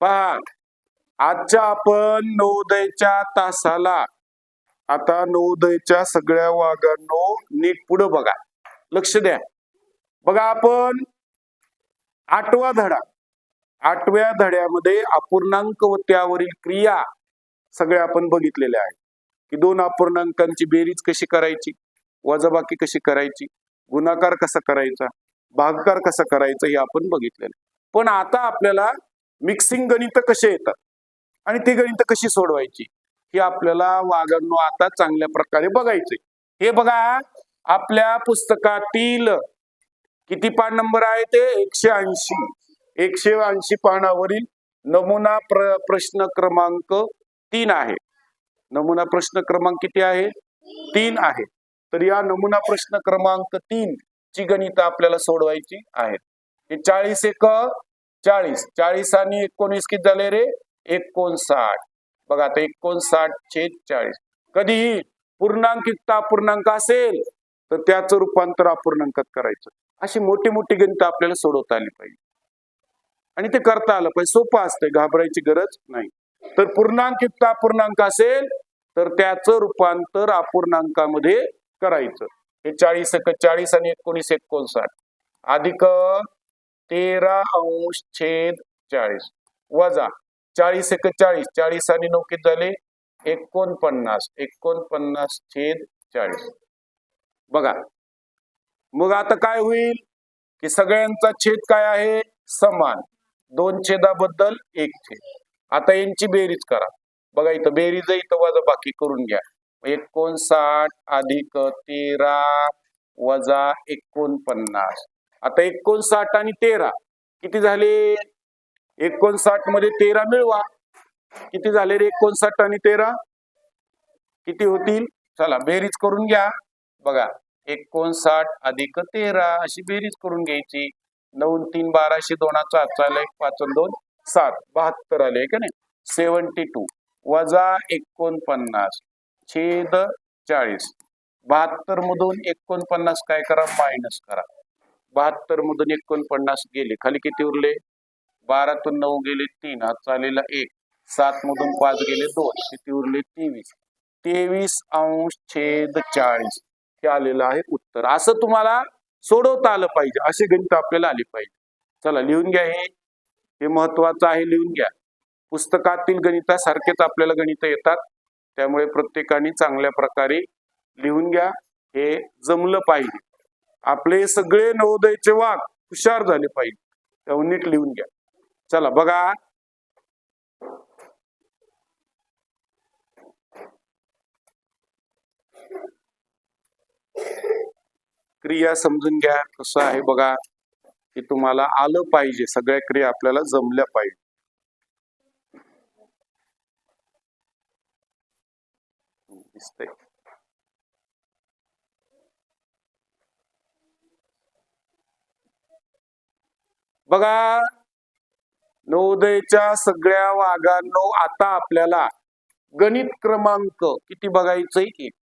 पहा आजच्या आपण नवोदयच्या तासाला आता नवोदयच्या सगळ्या वाघांनो नीट पुढं बघा. लक्ष द्या. बघा आपण आठवा धडा. आठव्या धड्यामध्ये अपूर्णांक व त्यावरील क्रिया सगळ्या आपण बघितलेल्या आहेत. की दोन अपूर्णांकांची बेरीज कशी करायची? वजाबाकी कशी करायची? गुणाकार कसा करायचा? भागकार कसा करायचा हे आपण बघितलेलं आहे. पण आता आपल्याला मिक्सिंग गणित कसे येतात? आणि ती गणित कशी सोडवायची? हे आपल्याला वागांनो आता चांगल्या प्रकारे बघायचंय. हे बघा आपल्या पुस्तकातील किती पान नंबर आहे ते? एकशे ऐंशी. एकशे ऐंशी पानावरील नमुना प्र प्रश्न क्रमांक तीन आहे. नमुना प्रश्न क्रमांक किती आहे? तीन आहे. तर या नमुना प्रश्न क्रमांक तीन ची गणित आपल्याला सोडवायची आहेत हे चाळीस एक चाळीस. चाळीस आणि एकोणीस किती झाले रे? एकोणसाठ. बघा आता एकोणसाठ छेद चाळीस. कधीही पूर्णांकित अपूर्णांक असेल तर त्याचं रूपांतर अपूर्णांकात करायचं. अशी मोठी मोठी गणित आपल्याला सोडवता आली पाहिजे. आणि ते करता आलं पाहिजे. सोपं असतंय घाबरायची गरज नाही. तर पूर्णांकित अपूर्णांक असेल तर त्याचं रूपांतर अपूर्णांकामध्ये करायचं. हे चाळीस एक चाळीस आणि एकोणीस एकोणसाठ. अधिक तेरा अंश छेद चाळीस. वजा चाळीस एक चाळीस. चाळीस आणि नऊ किती झाले? एकोणपन्नास. एकोणपन्नास छेद चाळीस. बघा. मग आता काय होईल? की सगळ्यांचा छेद काय आहे? समान. दोन छेदाबद्दल एक छेद. आता यांची बेरीज करा. बघा इथं बेरीज इथं वजा बाकी करून घ्या. एकोणसाठ अधिक तेरा वजा एकोणपन्नास. आता एकोणसाठ आणि तेरा किती झाले? एकोणसाठमध्ये तेरा मिळवा. किती झाले रे एकोणसाठ आणि तेरा? किती होतील? चला बेरीज करून घ्या. बघा एकोणसाठ अधिक तेरा अशी बेरीज करून घ्यायची. नऊ तीन बाराशे दोनाचा चालय पाच दोन सात बहात्तर आले का नाही? सेवन्टी टू वजा एकोणपन्नास छेद चाळीस. बहात्तर मधून एकोणपन्नास काय करा? मायनस करा. बहात्तर मधून एकोणपन्नास गेले. खाली किती उरले? बारातून नऊ गेले तीन. हात चालेला एक. सात मधून पाच गेले दोन. किती उरले? तेवीस. तेवीस अंश छेद चाळीस. हे आलेलं आहे उत्तर. असं तुम्हाला सोडवता आलं पाहिजे. असे गणित आपल्याला आले पाहिजे. चला लिहून घ्या हे. हे महत्वाचं आहे लिहून घ्या. पुस्तकातील गणितासारखेच आपल्याला गणित येतात. त्यामुळे प्रत्येकाने चांगल्या प्रकारे लिहून घ्या. हे जमलं पाहिजे. आपले सगळे नवोदयचे वाघ हुशार झाले पाहिजे. त्यावर नीट लिहून घ्या. चला बघा. क्रिया समजून घ्या. कसं आहे बघा की तुम्हाला आलं पाहिजे. सगळ्या क्रिया आपल्याला जमल्या पाहिजे. दिसतंय. बघा नवोदयच्या सगळ्या वाघांनो आता आपल्याला गणित क्रमांक किती बघायचंय एक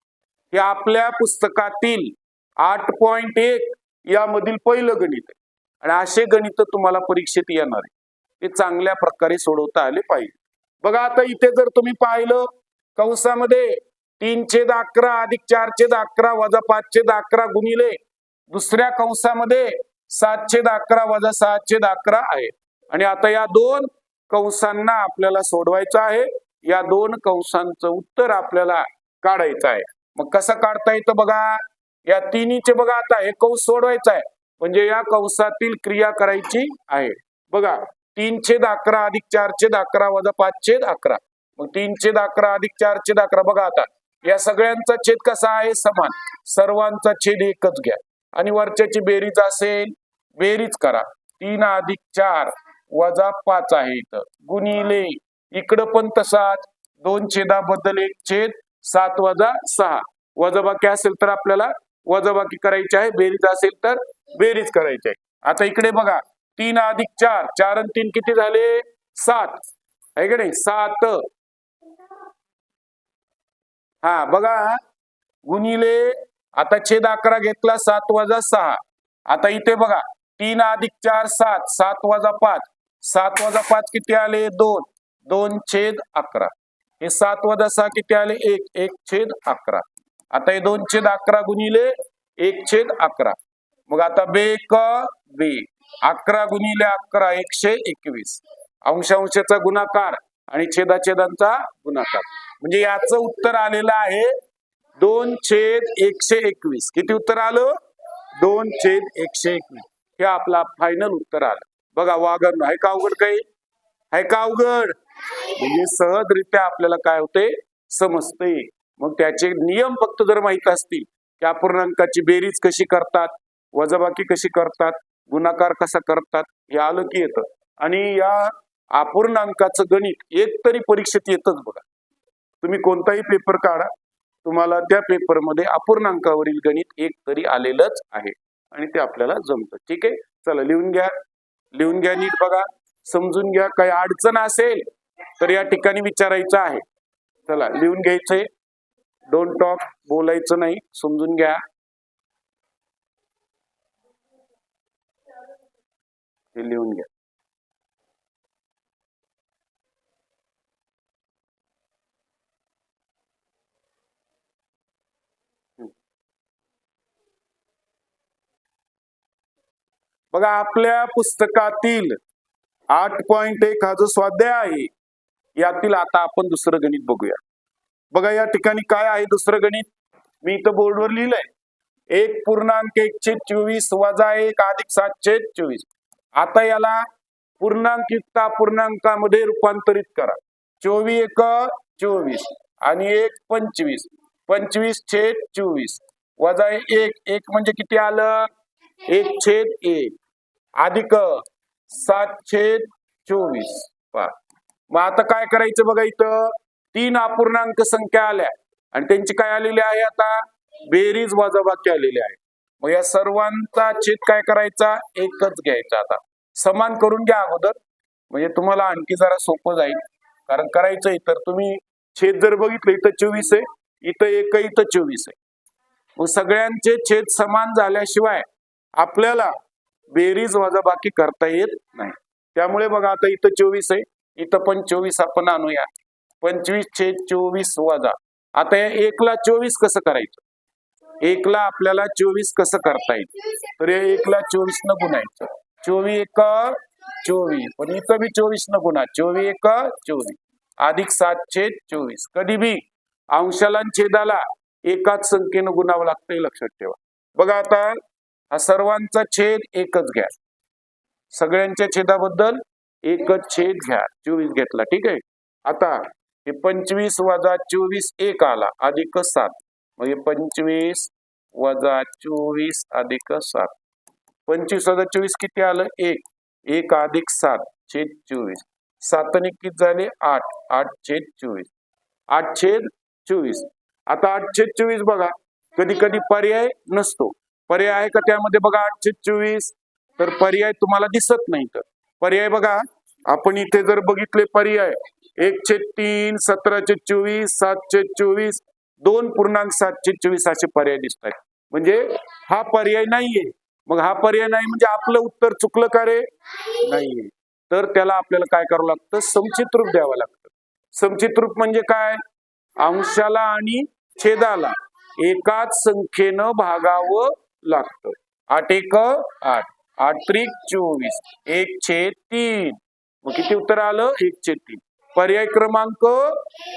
हे आपल्या पुस्तकातील आठ पॉइंट एक यामधील पहिलं गणित आहे. आणि असे गणित तुम्हाला परीक्षेत येणार आहे. ते चांगल्या प्रकारे सोडवता आले पाहिजे. बघा आता इथे जर तुम्ही पाहिलं कंसामध्ये तीन छेद अकरा अधिक चार छेद अकरा वजा पाच छेद अकरा गुणिले दुसऱ्या कंसामध्ये सातशे द अकरा वजा सातशे छेद अकरा आहे. आणि आता या दोन कंसांना आपल्याला सोडवायचं आहे. या दोन कंसांचं उत्तर आपल्याला काढायचं आहे. मग कसं काढता येतं बघा? या तिन्हीचे बघा आता हे कंस सोडवायचं आहे. म्हणजे या कंसातील क्रिया करायची आहे. बघा तीन छेद अकरा अधिक चार द अकरा वजा पाचशे द अकरा. मग तीन अकरा अधिक चार छेद अकरा बघा आता. या सगळ्यांचा छेद कसा आहे? समान. सर्वांचा छेद एकच घ्या. आणि वरच्याची बेरीज असेल बेरीज करा. तीन अधिक चार वजा पाच आहे इथं. गुणिले इकडं पण तसाच. दोन छेदाबद्दल एक छेद सात वजा सहा. वजाबाकी असेल तर आपल्याला वजाबाकी करायची आहे. बेरीज असेल तर बेरीज करायची आहे. आता इकडे बघा. तीन अधिक चार. चार आणि तीन किती झाले? सात. आहे का नाही? सात. हा बघा. गुणिले आता छेद अकरा घेतला सात वजा सहा. आता इथे बघा तीन अधिक चार सात. सात वजा पाच. सात वजा पाच किती आले? दोन. दोन छेद अकरा. हे सात वजा सहा किती आले? एक. एक छेद अकरा. आता हे दोन छेद अकरा गुणिले एक छेद अकरा. मग आता बे क बे. अकरा गुणिले अकरा एकशे एकवीस. अंशांशाचा गुणाकार आणि छेदाछेदांचा गुणाकार. म्हणजे याचं उत्तर आलेलं आहे दोन छेद एकशे एकवीस. किती उत्तर आलं? दोन छेद एकशे एकवीस. हे आपला फायनल उत्तर आलं. बघा वागण. आहे का अवघड काही? आहे का अवघड? म्हणजे सहजरित्या आपल्याला काय होते? समजते. मग त्याचे नियम फक्त जर माहीत असतील की अपूर्णांकाची बेरीज कशी करतात वजाबाकी कशी करतात गुणाकार कसा करतात हे आलं की येतं. आणि या अपूर्णांकाचं गणित एक तरी परीक्षेत येतच बघा. तुम्ही कोणताही पेपर काढा. तुम्हाला त्या पेपरमध्ये अपूर्णांकावरील गणित एक तरी आलेलंच आहे. आणि ते आपल्याला जमतं. ठीक आहे? चला लिहून घ्या. लिहून घ्या नीट बघा. समजून घ्या. काही अडचण असेल तर या ठिकाणी विचारायचं आहे. चला लिहून घ्यायचंय. डोंट टॉक बोलायचं नाही. समजून घ्या. हे लिहून घ्या. बघा आपल्या पुस्तकातील आठ पॉइंट एक हा जो स्वाध्याय आहे यातील आता आपण दुसरं गणित बघूया. बघा या ठिकाणी काय आहे दुसरं गणित? मी इथं बोर्डवर लिहिलंय. एक पूर्णांक एकशे चोवीस वजा एक अधिक सातशे चोवीस. आता याला पूर्णांकिकता पूर्णांकामध्ये रूपांतरित करा. चोवीस एक चोवीस आणि एक पंचवीस. पंचवीस छेद चोवीस. वजा एक एक म्हणजे किती आलं? एक छेद एक. अधिक सात छेद चोवीस. पहा. मग आता काय करायचं बघा इथं? तीन अपूर्णांक संख्या आल्या. आणि त्यांची काय आलेली आहे आता? बेरीज वजाबाकी आलेली आहे. मग या सर्वांचा छेद काय करायचा? एकच घ्यायचा आता. समान करून घ्या अगोदर. म्हणजे तुम्हाला आणखी जरा सोपं जाईल. कारण करायचं तर तुम्ही छेद जर बघितलं इथं चोवीस आहे. इथं एक इथं चोवीस आहे. मग सगळ्यांचे छेद समान झाल्याशिवाय आपल्याला बेरीज वजाबाकी करता येत नाही. त्यामुळे बघा आता इथं चोवीस आहे इथं पण चोवीस आपण आणूया. पंचवीस छेद चोवीस वजा. आता या एकला चोवीस कसं करायचं? एकला आपल्याला चोवीस कसं करता येईल? तर या एकला चोवीस न गुणायचं. चोवीस एक चोवीस. पण इथं बी चोवीस न गुणा. चोवीस एक चोवीस. अधिक सात छेद चोवीस. कधी बी अंशाला छेदाला एकाच संख्येनं गुणावं लागतं हे लक्षात ठेवा. बघा आता हा सर्वांचा छेद एकच घ्या. सगळ्यांच्या छेदाबद्दल एकच छेद घ्या. चोवीस घेतला ठीक आहे? आता हे पंचवीस वजा चोवीस एक आला अधिक सात. म्हणजे पंचवीस वजा चोवीस अधिक सात. पंचवीस वजा चोवीस किती आलं? एक. एक अधिक सात छेद चोवीस. सातने किती झाले? आठ. आठ छेद चोवीस. आठ छेद चोवीस. आता आठ छेद चोवीस बघा कधी कधी पर्याय नसतो. पर्याय आहे का त्यामध्ये? बघा आठशे चोवीस. तर पर्याय तुम्हाला दिसत नाही तर पर्याय बघा आपण इथे जर बघितले पर्याय एकशे तीन सतराशे चोवीस सातशे चोवीस दोन पूर्णांक सातशे चोवीस असे पर्याय दिसत आहेत म्हणजे हा पर्याय नाहीये. मग हा पर्याय नाही म्हणजे आपलं उत्तर चुकलं का रे? नाहीये. तर त्याला आपल्याला काय करावं लागतं? समचित रूप द्यावं लागतं. समचित रूप म्हणजे काय? अंशाला आणि छेदाला एकाच संख्येनं भागावं लागतो. आठ एक आठ. आठ त्रिक चोवीस. एक छे तीन. मग किती उत्तर आलं? एक छे तीन. पर्याय क्रमांक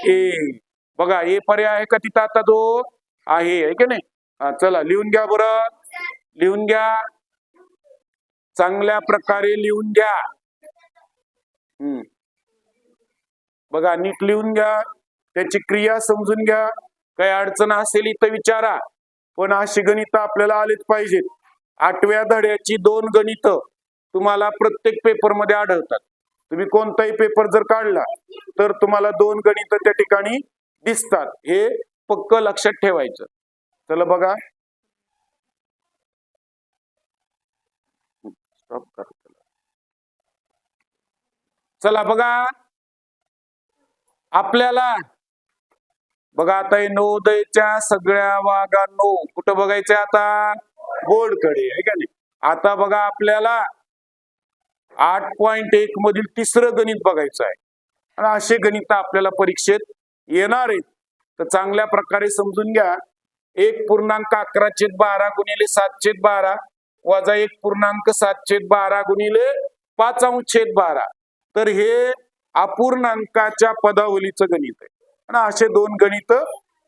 एक बघा हे पर्याय आहे का तिथं आता तो आहे की नाही? हा, चला लिहून घ्या बरं. लिहून घ्या. चांगल्या प्रकारे लिहून घ्या. हम्म. बघा नीट लिहून घ्या. त्याची क्रिया समजून घ्या. काही अडचण असेल इथं विचारा. पण अशी गणित आपल्याला आलीच पाहिजेत. आठव्या धड्याची दोन गणित तुम्हाला प्रत्येक पेपरमध्ये आढळतात. तुम्ही कोणताही पेपर जर काढला तर तुम्हाला दोन गणित त्या ठिकाणी दिसतात. हे पक्क लक्षात ठेवायचं. चला बघा. चला बघा. आपल्याला बघा आता हे नवोदयच्या सगळ्या वाघांनो कुठं बघायचं आता? बोर्डकडे आहे का नाही? आता बघा आपल्याला आठ पॉइंट एक मधील तिसरं गणित बघायचं आहे आणि असे गणित आपल्याला परीक्षेत येणार आहेत. तर चांगल्या प्रकारे समजून घ्या. एक पूर्णांक अकरा छेद बारा गुणिले सात बारा वजा एक पूर्णांक सात बारा गुणिले पाच अंश छेद बारा. तर हे अपूर्णांकाच्या पदावलीचं गणित आहे. आणि असे दोन गणित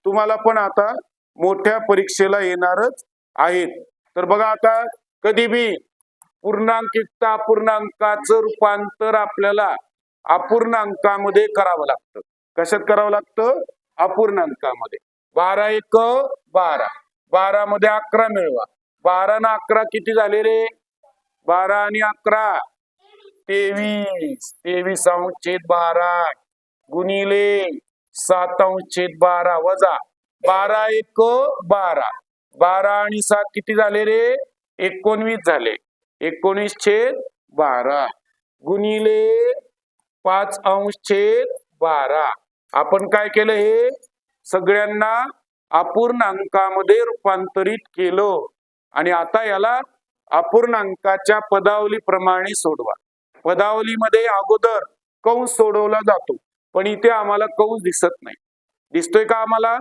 तुम्हाला पण आता मोठ्या परीक्षेला येणारच आहेत. तर बघा आता कधी बी पूर्णांकित अपूर्णांकाचं रूपांतर आपल्याला अपूर्णांकामध्ये करावं लागतं. कशात करावं लागतं? अपूर्णांकामध्ये. बारा एक बारा. बारा मध्ये अकरा मिळवा. बारा ना अकरा किती झाले रे? बारा आणि अकरा. तेवीस. तेवीस अंश छेद बारा. गुणिले सात अंश बारा वजा बारा एक बारा. बारा आणि सात किती झाले रे? एकोणवीस झाले. एकोणीस छेद बारा. गुणिले पाच अंश छेद बारा. आपण काय केलं हे? सगळ्यांना अपूर्णांकामध्ये रूपांतरित केलं. आणि आता याला अपूर्णांकाच्या पदावलीप्रमाणे सोडवा. पदावलीमध्ये अगोदर कंस सोडवला जातो. पण इथे आम्हाला कंस दिसत नाही. दिसतोय का आम्हाला?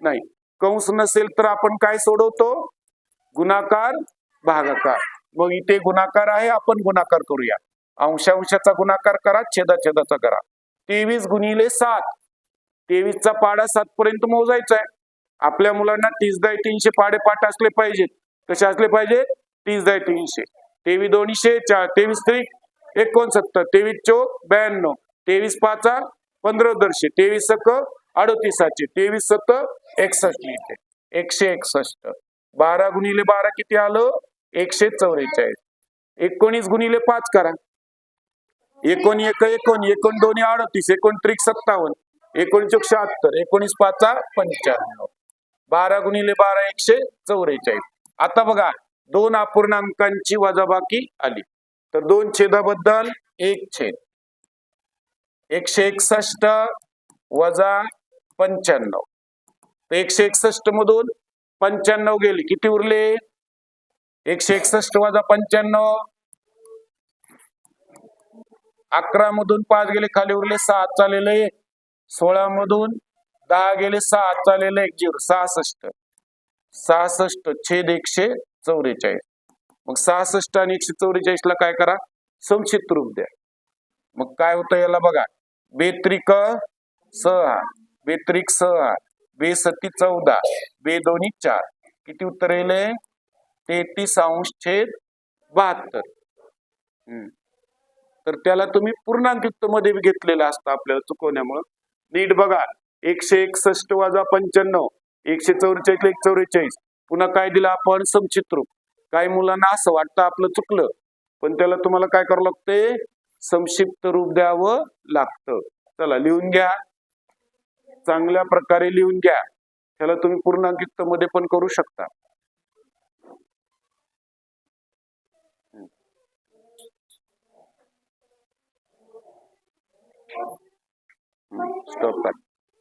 नाही. कंस नसेल तर आपण काय सोडवतो? गुणाकार भागाकार. मग इथे गुणाकार आहे आपण गुणाकार करूया. अंशांशाचा गुणाकार करा छेदा छेदाचा करा. तेवीस गुणिले सात. तेवीसचा पाडा सात पर्यंत मोजायचा आहे. आपल्या मुलांना तीस दाय तीनशे पाडे पाठ असले पाहिजेत. कसे असले पाहिजेत? तीस दाय तीनशे. तेवीस दोनशे चार तेवीस त्रिक एकोणसत्तर. तेवीस चौक ब्याण्णव. तेवीस पाचा पंधरा दरशे तेवीस अक अडतीसाचे तेवीस सत एकसष्ट लिहिते. एकशे एकसष्ट. बारा गुणिले बारा किती आलं? एकशे चौवेचाळीस एकोणीस गुणिले पाच करा. एकोण एक एकोण एकोण दोन्ही अडतीस एकोणत्रिक सत्तावन्न एकोणीस शहात्तर एकोणीस पाचा पंच्याण्णव. बारा गुणिले बारा एकशे चौवेचाळीस आता बघा दोन अपूर्णांकांची वजाबाकी आली. तर दोन छेदाबद्दल एक छेद. एकशे एकसष्ट वजा पंच्याण्णव. तर एकशे एकसष्ट मधून पंच्याण्णव गेले. किती उरले? एकशे एकसष्ट वजा पंच्याण्णव. अकरा मधून पाच गेले खाली उरले सहा चालेलं सोळा मधून दहा गेले सहा चालेलं एक झिरो सहासष्ट. सहासष्ट छेद एकशे चौवेचाळीस मग सहासष्ट आणि एकशे चौवेचाळीस ला काय करा? संक्षिप्त रूप द्या. मग काय होतं याला बघा. बेत्रिक सहा बेत्रिक सहा बेसती चौदा बे दोन्ही चार. किती उत्तर येईल तेहतीस अंश छेद बहात्तर. हम्म. तर त्याला तुम्ही पूर्णांकित मध्ये घेतलेलं असतं आपल्याला चुकवण्यामुळं. नीट बघा. एकशे एकसष्ट वाजा पंच्याण्णव एकशे चौवेचाळीस एक चौवेचाळीस. पुन्हा काय दिलं आपण? संचित काही मुलांना असं वाटतं आपलं चुकलं. पण त्याला तुम्हाला काय करावं लागतंय? संक्षिप्त रूप द्यावं लागतं. चला लिहून घ्या. चांगल्या प्रकारे लिहून घ्या. त्याला तुम्ही पूर्णांकित मध्ये पण करू शकता.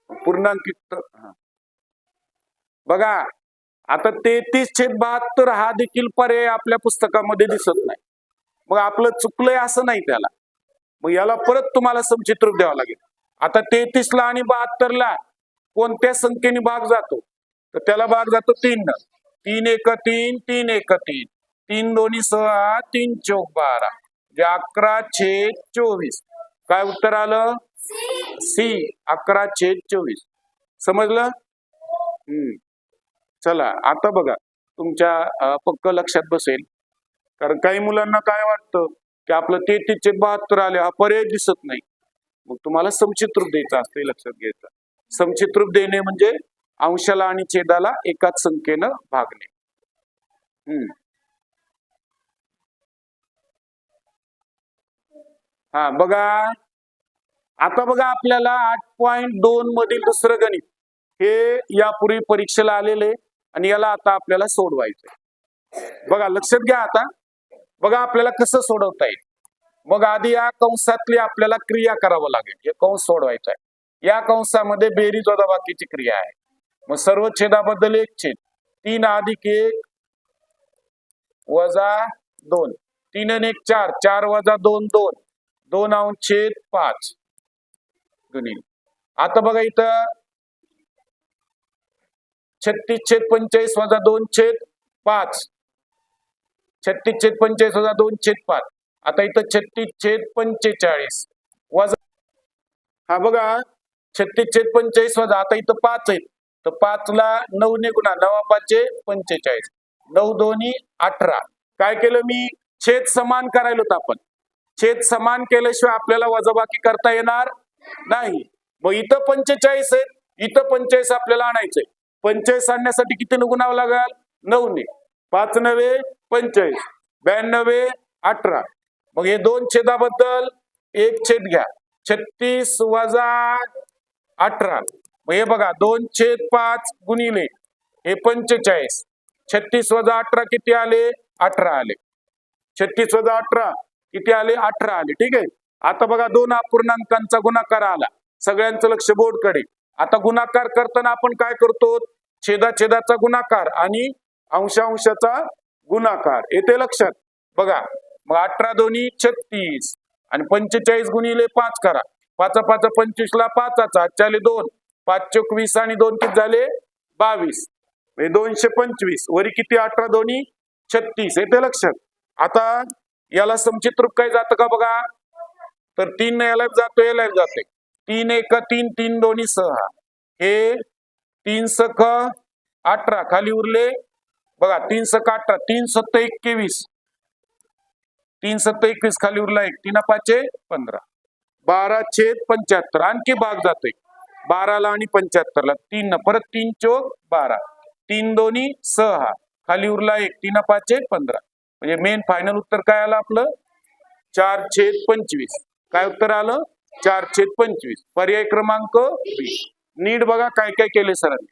पूर्णांकित. बघा आता तेहतीस छेद बहात्तर हा देखील पर्याय आपल्या पुस्तकामध्ये दिसत नाही. मग आपलं चुकलंय असं नाही त्याला. मग याला परत तुम्हाला समचित्र द्यावं लागेल. आता तेहतीसला आणि बहात्तरला कोणत्या संख्येने भाग जातो? तर त्याला भाग जातो तीन न. तीन एक तीन तीन एक तीन. तीन दोन्ही सहा तीन चौक बारा. म्हणजे अकरा छेद चोवीस. काय उत्तर आलं? सी. अकरा छेद चोवीस. समजलं? हम्म. चला आता बघा. तुमच्या पक्क लक्षात बसेल. कारण काही मुलांना काय वाटतं? की आपलं ते छेद बहात्तर आले हा पर्याय दिसत नाही. मग तुम्हाला समचित रूप द्यायचं असतं हे लक्षात घ्यायचं. समचित रूप देणे म्हणजे अंशाला आणि छेदाला एकाच संख्येनं भागणे. हम्म. हा बघा. आता बघा आपल्याला आठ पॉइंट दोन मधील दुसरं गणित. हे यापूर्वी परीक्षेला आलेले आणि याला आता आपल्याला सोडवायचंय. बघा लक्षात घ्या आता. बघा आपल्याला कसं सोडवता येईल? मग आधी या कंसातली आपल्याला क्रिया करावं लागेल. हे कंस सोडवायचा आहे या कंसामध्ये बेरीज वजाबाकीची क्रिया आहे. मग सर्व छेदाबद्दल एक छेद. तीन अधिक एक वजा दोन. तीन आणि एक चार. चार वजा दोन दोन. दोन अंश छेद पाच. गुणिले. आता बघा इथं छत्तीस छेद पंचेचाळीस वजा दोन छेद पाच. छत्तीस छेद पंचेचाळीस वजा दोन छेद पाच. आता इथं छत्तीस छेद पंचेचाळीस वजा हा बघा छत्तीस छेद पंचेचाळीस वजा आता इथं पाच आहेत. तर पाचला नऊ ने गुणा नवा पाचशे पंचेचाळीस. नऊ दोन्ही अठरा. काय केलं मी? छेद समान करायला होतं आपण. छेद समान केल्याशिवाय आपल्याला वजाबाकी करता येणार नाही. मग इथं पंचेचाळीस आहेत इथं पंचेचाळीस आपल्याला आणायचंय. पंचेचाळीस आणण्यासाठी किती गुणावं लागेल नऊने पाच नवे पंचेचाळीस ब्याण्णवे अठरा. मग हे दोन छेदाबद्दल एक छेद घ्या. छत्तीस वजा अठरा. मग हे बघा दोन छेद पाच गुणिले हे पंचेचाळीस. छत्तीस वजा अठरा किती आले? अठरा आले. छत्तीस वजा अठरा किती आले? अठरा आले. ठीक आहे? आता बघा दोन अपूर्णांकांचा गुणाकार आला. सगळ्यांचं लक्ष बोर्डकडे. आता गुणाकार करताना आपण काय करतो? छेदा छेदाचा गुणाकार आणि अंशांशाचा गुणाकार. येते लक्षात? बघा मग अठरा दोन्ही छत्तीस आणि पंचेचाळीस गुणिले पाच करा. पाचा पाचा पंचवीस ला पाचाचा चाले दोन. पाच चोक वीस आणि दोन किती झाले? बावीस. म्हणजे दोनशे पंचवीस. वरी किती? अठरा दोन्ही छत्तीस. येते लक्षात? आता याला समचित रूप काय जातं का बघा? तर तीन याला जातो याला जाते. तीन एक तीन तीन दोन्ही सहा. हे तीन सख अठरा. खाली उरले बघा तीन सक अठरा तीन सत्त एकवीस. तीन सत्त एकवीस खाली उरला एक तीन पाचे पंधरा. बारा छेद पंच्याहत्तर आणखी भाग जातोय. बाराला आणि पंच्याहत्तरला तीन परत तीन चोक बारा. तीन दोन्ही सहा खाली उरला एक तीन पाचे पंधरा. म्हणजे मेन फायनल उत्तर काय आलं आपलं? चार छेद पंचवीस. काय उत्तर आलं? चार छेद पंचवीस. पर्याय क्रमांक वीस. नीट बघा काय काय केले सरांनी.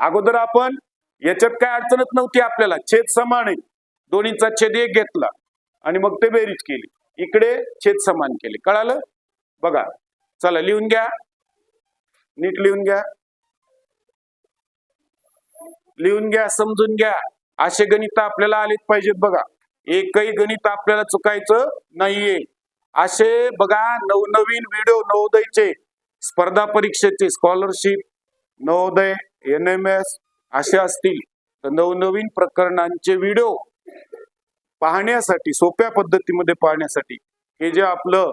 अगोदर आपण याच्यात काय अडचणच नव्हती आपल्याला. छेद समान आहे. दोन्हीचा छेद एक घेतला आणि मग ते बेरीज केली. इकडे छेद समान केले. कळालं? बघा. चला लिहून घ्या. नीट लिहून घ्या. लिहून घ्या समजून घ्या. असे गणित आपल्याला आलेच पाहिजेत बघा. एकही गणित आपल्याला चुकायचं नाहीये. असे बघा नवनवीन व्हिडिओ नवोदयचे. स्पर्धा परीक्षेचे scholarship Navodaya N M S असे असतील तर नवनवीन प्रकरणांचे व्हिडिओ पाहण्यासाठी सोप्या पद्धतीमध्ये पाहण्यासाठी हे जे आपलं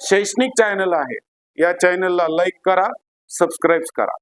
शैक्षणिक चॅनल आहे या चॅनलला लाईक करा सबस्क्राईब करा.